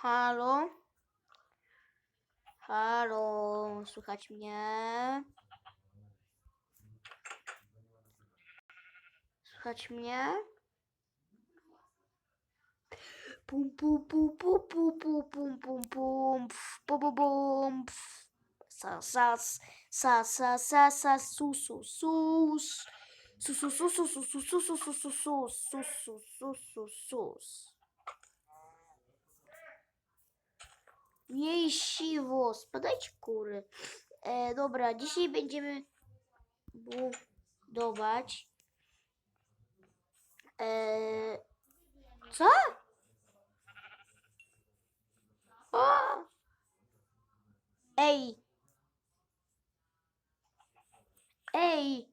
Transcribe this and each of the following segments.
Halo? Halo, słychać mnie? Słychać mnie? Pum pum pum pum pum pum pum pum pum pf, bu bu bum pf. sa sa sa sa sa sa su su sus su su su su su su su su su su su su su su su sus Miej siwo, spadajcie kury. E, dobra, dzisiaj będziemy budować. E, co? O! Ej! Ej!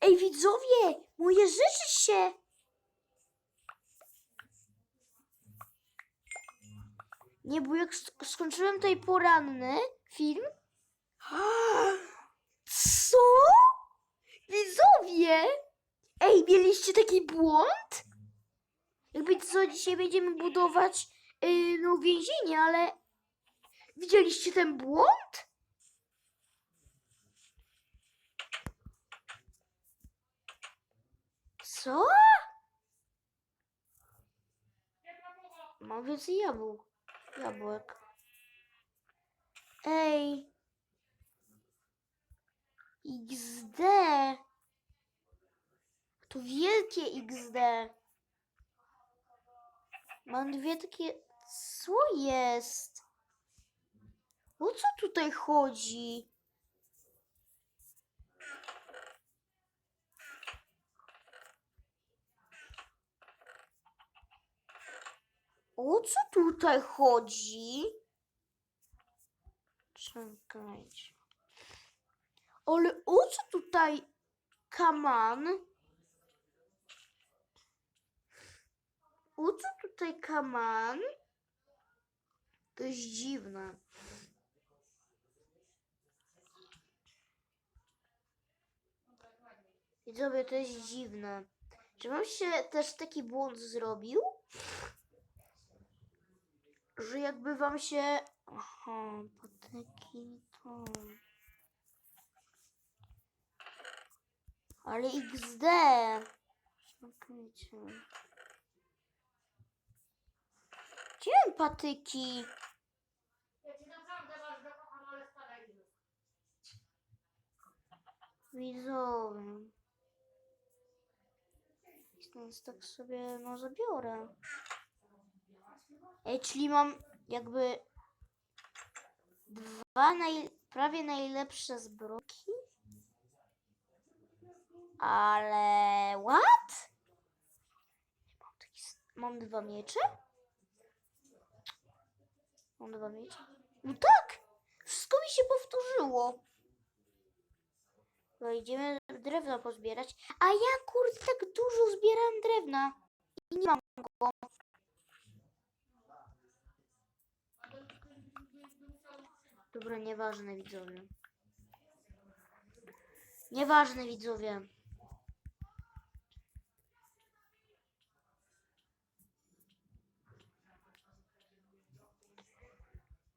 Ej, widzowie! Moje rzeczy się! Nie, bo jak sk- skończyłem tutaj poranny film. Co? Widzowie! Ej, mieliście taki błąd? Jakby co, dzisiaj będziemy budować yy, no, więzienie, ale widzieliście ten błąd? Co? Mam więcej jabłek. Jabłek. Ej. XD. To wielkie XD. Mam dwie takie... Co jest? O co tutaj chodzi? O co tutaj chodzi? Czekajcie. Ale o co tutaj kaman? O co tutaj kaman? To jest dziwne. Widzowie, to jest dziwne. Czy wam się też taki błąd zrobił? Że jakby wam się... Aha, patyki to... Ale XD! Czekajcie. Gdzie mam patyki? Ja ci naprawdę bardzo kocham, ale spadaj już. Widzowie. Więc tak sobie, no zabiorę. Ej, czyli mam jakby dwa naj, prawie najlepsze zbrojki. Ale what? Mam, taki, mam dwa miecze? Mam dwa miecze? No tak! Wszystko mi się powtórzyło. No idziemy drewno pozbierać. A ja kurde tak dużo zbieram drewna. I nie mam go. Dobra, nieważne widzowie. Nieważne widzowie.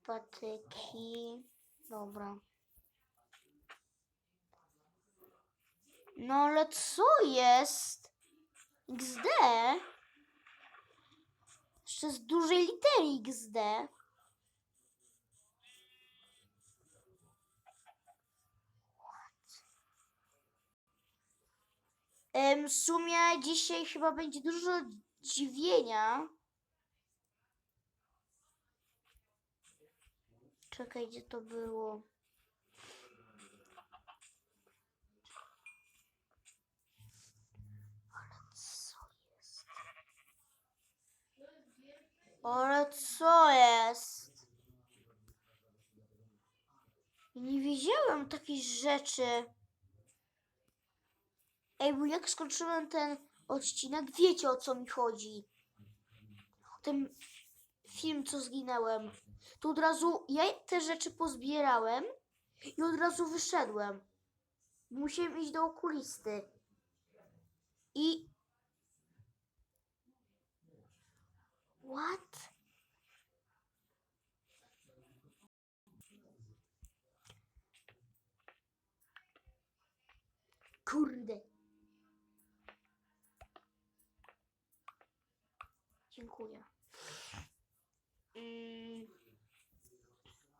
Patyki. Dobra. No ale co jest? XD? Jeszcze z dużej litery XD. Em, W sumie dzisiaj chyba będzie dużo dziwienia. Czekaj, gdzie to było? Ale co jest? Nie wiedziałem takich rzeczy. Ej, bo jak skończyłem ten odcinek, wiecie o co mi chodzi. Ten film, co zginęłem. To od razu ja te rzeczy pozbierałem i od razu wyszedłem. Musiałem iść do okulisty. I... What? Kurde. Dziękuję. Mm.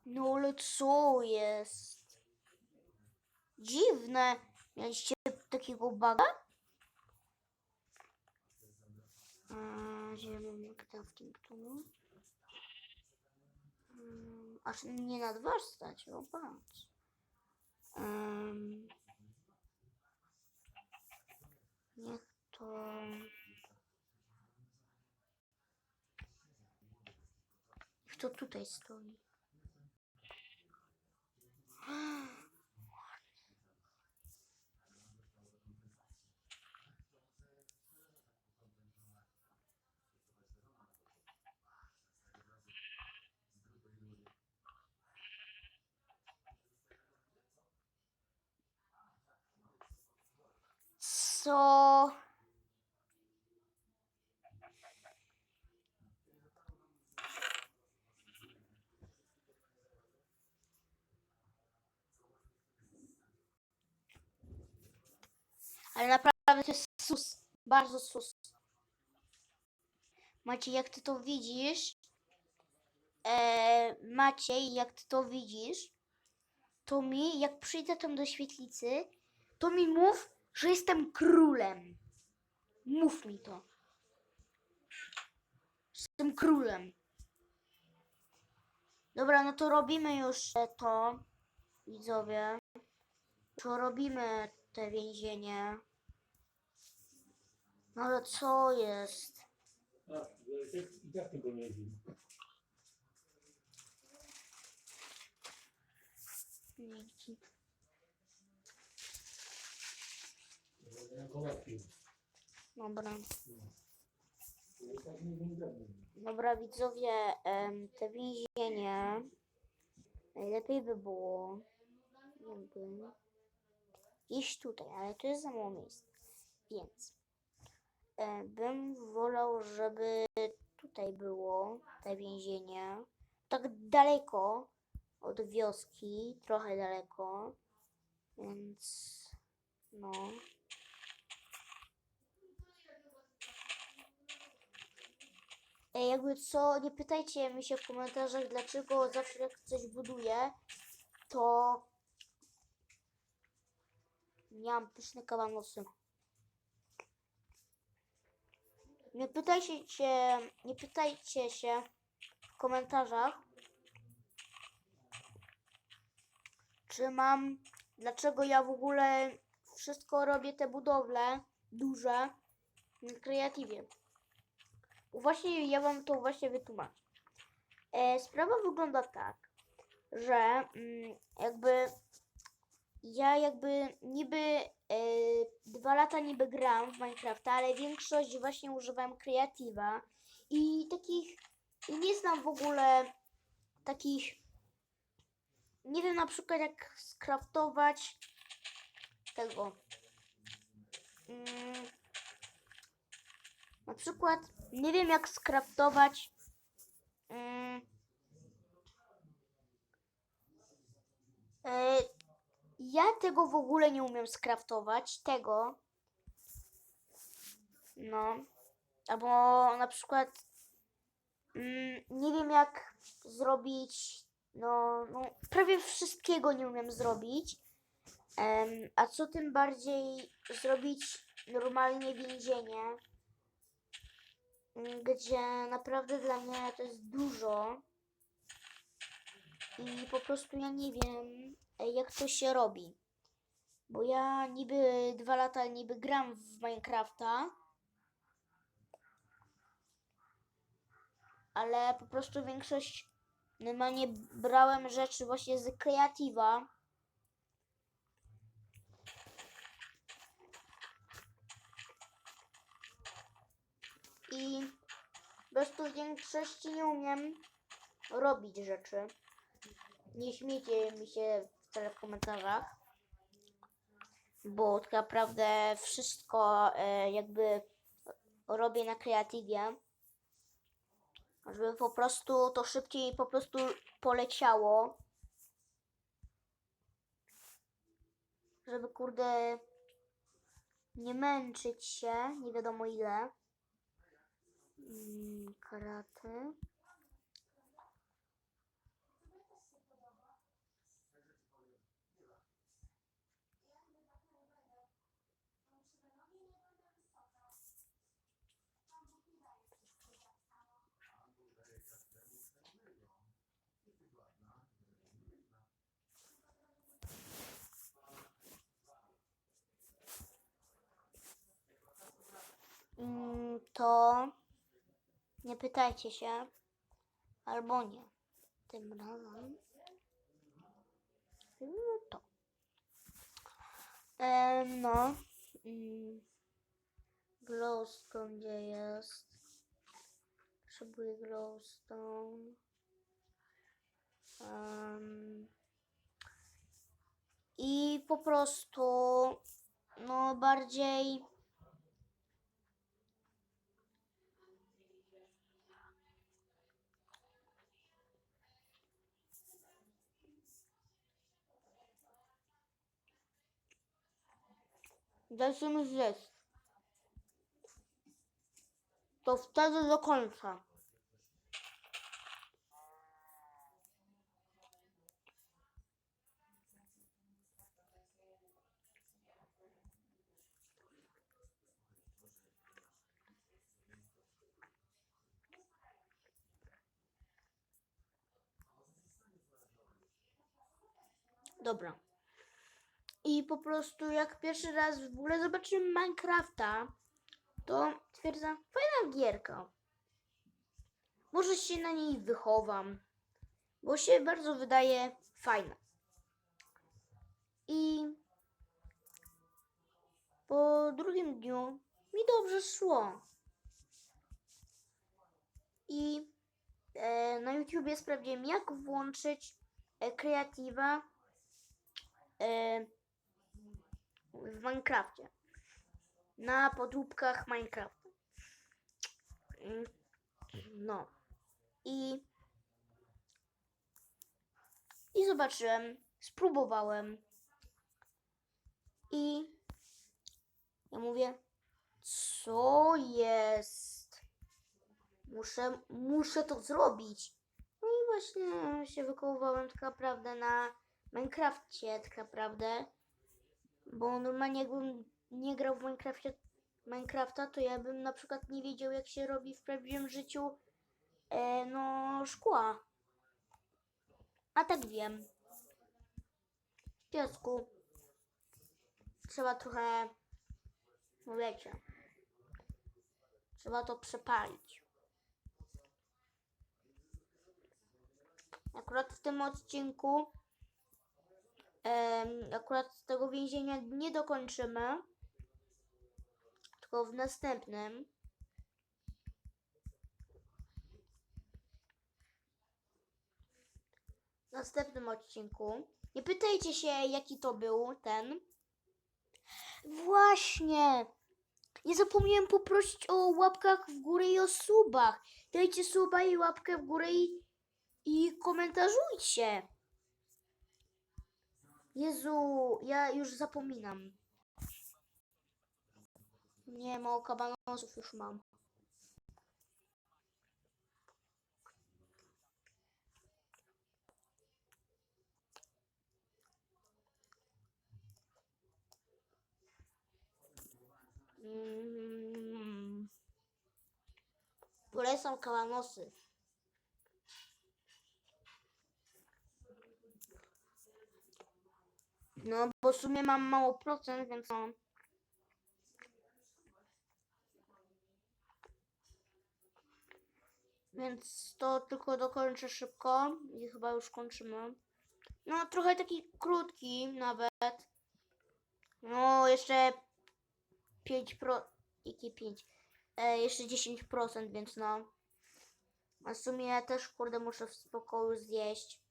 No ale co jest? Dziwne. Mieliście takiego baga? Mam crafting tu? Aż nie na dwa stać, o patrz. Um, niech to... Niech to tutaj stoi. Co? Ale naprawdę to jest sus. Bardzo sus. Maciej, jak ty to widzisz? E, Maciej, jak ty to widzisz? To mi, jak przyjdę tam do świetlicy, to mi mów, że jestem królem. Mów mi to. Jestem królem. Dobra, no to robimy już to, widzowie. To robimy te więzienie. No ale co jest? A, i tak tego nie wiem. Dzięki. Łatwiej. Dobra. Wiem żadnym. Dobra, widzowie, te więzienie najlepiej by było jakby iść tutaj, ale to jest za mało miejsc. Więc bym wolał, żeby tutaj było te więzienie. Tak daleko od wioski, trochę daleko. Więc no. Ej, jakby co, nie pytajcie mi się w komentarzach, dlaczego zawsze jak coś buduję, to nie mam pyszne kawanosy. Nie pytajcie się, nie pytajcie się w komentarzach, czy mam, dlaczego ja w ogóle wszystko robię te budowle duże na kreatywie. Właśnie ja wam to właśnie wytłumaczę. E, sprawa wygląda tak, że mm, jakby ja jakby niby dwa lata niby gram w Minecrafta, ale większość właśnie używałem kreatywa i takich i nie znam w ogóle takich nie wiem na przykład jak skraftować tego. Mm, na przykład nie wiem jak skraftować mm, e, ja tego w ogóle nie umiem skraftować, tego. No. Albo na przykład mm, nie wiem jak zrobić, no, no prawie wszystkiego nie umiem zrobić. Em, a co tym bardziej zrobić normalnie więzienie, mm, gdzie naprawdę dla mnie to jest dużo. I po prostu ja nie wiem, e, jak to się robi. Bo ja niby dwa lata niby gram w Minecrafta. Ale po prostu większość normalnie brałem rzeczy właśnie z kreatywa. I po prostu w większości nie umiem robić rzeczy. Nie śmiejcie mi się wcale w komentarzach, bo tak naprawdę wszystko e, jakby robię na kreatywie, żeby po prostu to szybciej po prostu poleciało. Żeby kurde nie męczyć się, nie wiadomo ile. Mm, karate. Mm, to nie pytajcie się, albo nie. Tym razem mm, to. E, no. Mm, glowstone gdzie jest? Potrzebuję glowstone. Um, I po prostu, no bardziej Mi zjeść. To wtedy do końca. Dobra. I po prostu jak pierwszy raz w ogóle zobaczyłem Minecrafta, to stwierdzam, fajna gierka. Może się na niej wychowam, bo się bardzo wydaje fajna. I po drugim dniu mi dobrze szło. I e, na YouTubie sprawdziłem, jak włączyć e, e, w Minecrafcie. Na podróbkach Minecrafta. No. I i zobaczyłem, spróbowałem. I ja mówię, co jest? Muszę, muszę to zrobić. No i właśnie się wykołowałem tak naprawdę na Minecrafcie, tak naprawdę. Bo normalnie jakbym nie grał w Minecrafcie, Minecrafta, to ja bym na przykład nie wiedział, jak się robi w prawdziwym życiu e, no szkła. A tak wiem. Piasku trzeba trochę, no wiecie, trzeba to przepalić. Akurat w tym odcinku akurat tego więzienia nie dokończymy, tylko w następnym. W następnym odcinku. Nie pytajcie się, jaki to był ten. Właśnie! Nie zapomniałem poprosić o łapkach w górę i o subach. Dajcie suba i łapkę w górę i, i komentarzujcie. Jezu, ja już zapominam. Nie, mało kabanosów już mam. Mm. Które są No, bo w sumie mam mało procent, więc no. Więc to tylko dokończę szybko i chyba już kończymy. No, trochę taki krótki nawet. No, jeszcze 5 pro... Jakie 5? E, jeszcze 10%, więc no. A w sumie ja też, kurde, muszę w spokoju zjeść.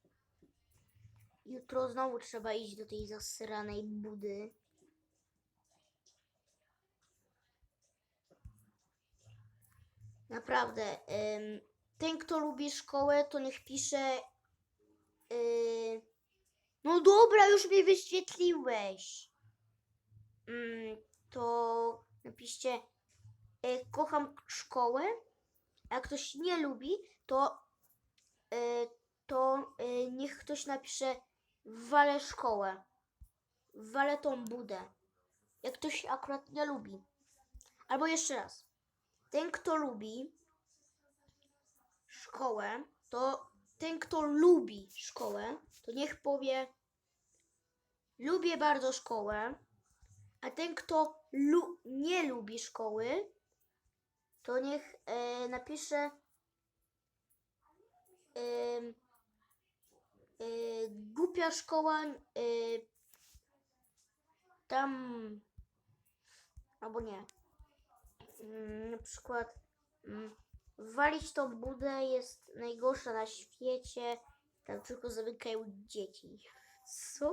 Jutro znowu trzeba iść do tej zasranej budy. Naprawdę. ym, ten, kto lubi szkołę, to niech pisze. Yy... No dobra, już mnie wyświetliłeś. Ym, to napiszcie. y, kocham szkołę. A jak ktoś nie lubi, to, y, to y, niech ktoś napisze walę szkołę. Walę tą budę. Jak ktoś akurat nie lubi. Albo jeszcze raz. Ten, kto lubi szkołę, to ten, kto lubi szkołę, to niech powie lubię bardzo szkołę, a ten, kto lu- nie lubi szkoły, to niech e, napisze e, głupia szkoła e, tam albo nie. Mm, Na przykład mm, walić tą budę jest najgorsza na świecie. Tam tylko zamykają dzieci. Co?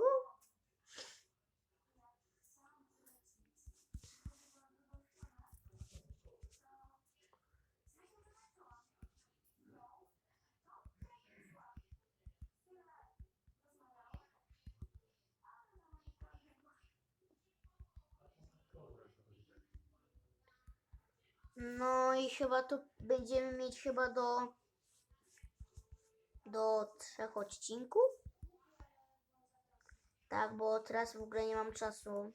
No i chyba to będziemy mieć chyba do do trzech odcinków. Tak, bo teraz w ogóle nie mam czasu.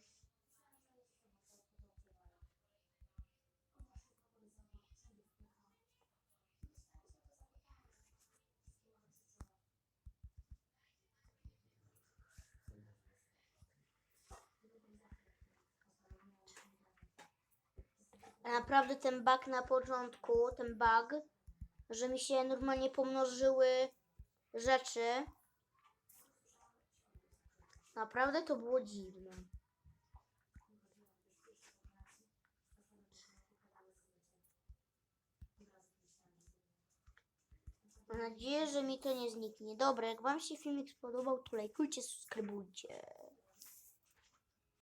Naprawdę ten bug na początku, ten bug, że mi się normalnie pomnożyły rzeczy. Naprawdę to było dziwne. Mam nadzieję, że mi to nie zniknie. Dobra, jak Wam się filmik spodobał, to lajkujcie, subskrybujcie.